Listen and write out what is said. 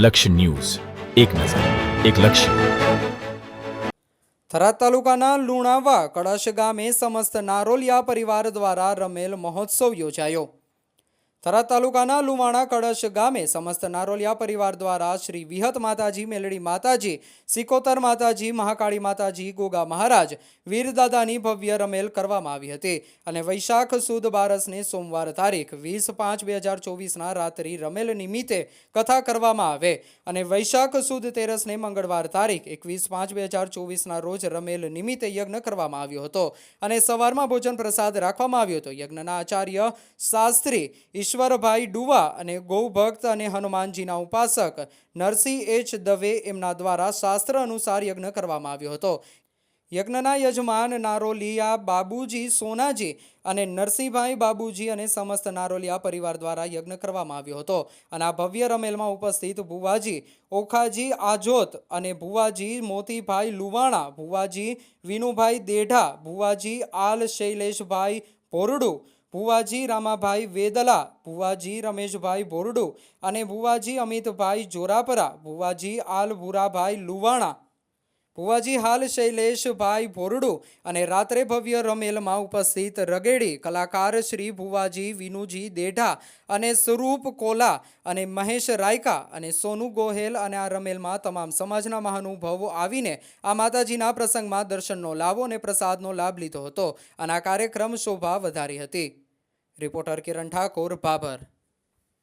લક્ષ્ય ન્યૂઝ. એક નજર, એક લક્ષ્ય. થરાદ તાલુકાના લુણાવા કળશ ગામે સમસ્ત નારોલિયા પરિવાર દ્વારા રમેલ મહોત્સવ યોજાયો. થરાદ તાલુકાના લુવાણા કળશ ગામે સમસ્ત નારોલિયા પરિવાર દ્વારા શ્રી વિહત માતાજી, મેલડી માતાજી, સિકોતર માતાજી, મહાકાળી માતાજી, ગોગા મહારાજ, વીરદાદાની ભવ્ય રમેલ કરવામાં આવી હતી અને વૈશાખ સુદ બારસને સોમવાર તારીખ વીસ પાંચ બે હજાર ચોવીસના રાત્રિ રમેલ નિમિત્તે કથા કરવામાં આવે અને વૈશાખ સુદ તેરસને મંગળવાર તારીખ એકવીસ પાંચ બે હજાર ચોવીસના રોજ રમેલ નિમિત્તે યજ્ઞ કરવામાં આવ્યો હતો અને સવારમાં ભોજન પ્રસાદ રાખવામાં આવ્યો હતો. યજ્ઞના આચાર્ય શાસ્ત્રી ઈશ્વરભાઈ ડુવા અને ગૌભક્ત અને હનુમાનજીના ઉપાસક નરસિંહ એચ દવે એમના દ્વારા શાસ્ત્ર અનુસાર યજ્ઞ કરવામાં આવ્યો હતો. યજ્ઞના યજમાન નારોલિયા બાબુજી સોનાજી અને નરસિંહભાઈ બાબુજી અને સમસ્ત નારોલિયા પરિવાર દ્વારા યજ્ઞ કરવામાં આવ્યો હતો. અને આ ભવ્ય રમેલમાં ઉપસ્થિત ભુવાજી ઓખાજી આજોત અને ભુવાજી મોતીભાઈ લુવાણા, ભુવાજી વિનુભાઈ દેઢા, ભુવાજી આલ શૈલેષભાઈ ભોરડુ ભુવાજી રામાભાઈ વેદલા ભુવાજી રમેશભાઈ બોરડુ અને ભુવાજી અમિતભાઈ જોરાપરા ભુવાજી આલભુરાભાઈ લુવાણા. ભુવાજી હાલ શૈલેષભાઈ ભોરડુ અને રાત્રે ભવ્ય રમેલમાં ઉપસ્થિત રગેડી કલાકાર શ્રી ભુવાજી વિનુજી દેઢા અને સ્વરૂપ કોલા અને મહેશ રાયકા અને સોનુ ગોહેલ અને આ રમેલમાં તમામ સમાજના મહાનુભાવો આવીને આ માતાજીના પ્રસંગમાં દર્શનનો લાભો અને પ્રસાદનો લાભ લીધો હતો. અને આ કાર્યક્રમ શોભા વધારી હતી. રિપોર્ટર કિરણ ઠાકોર, ભાભર.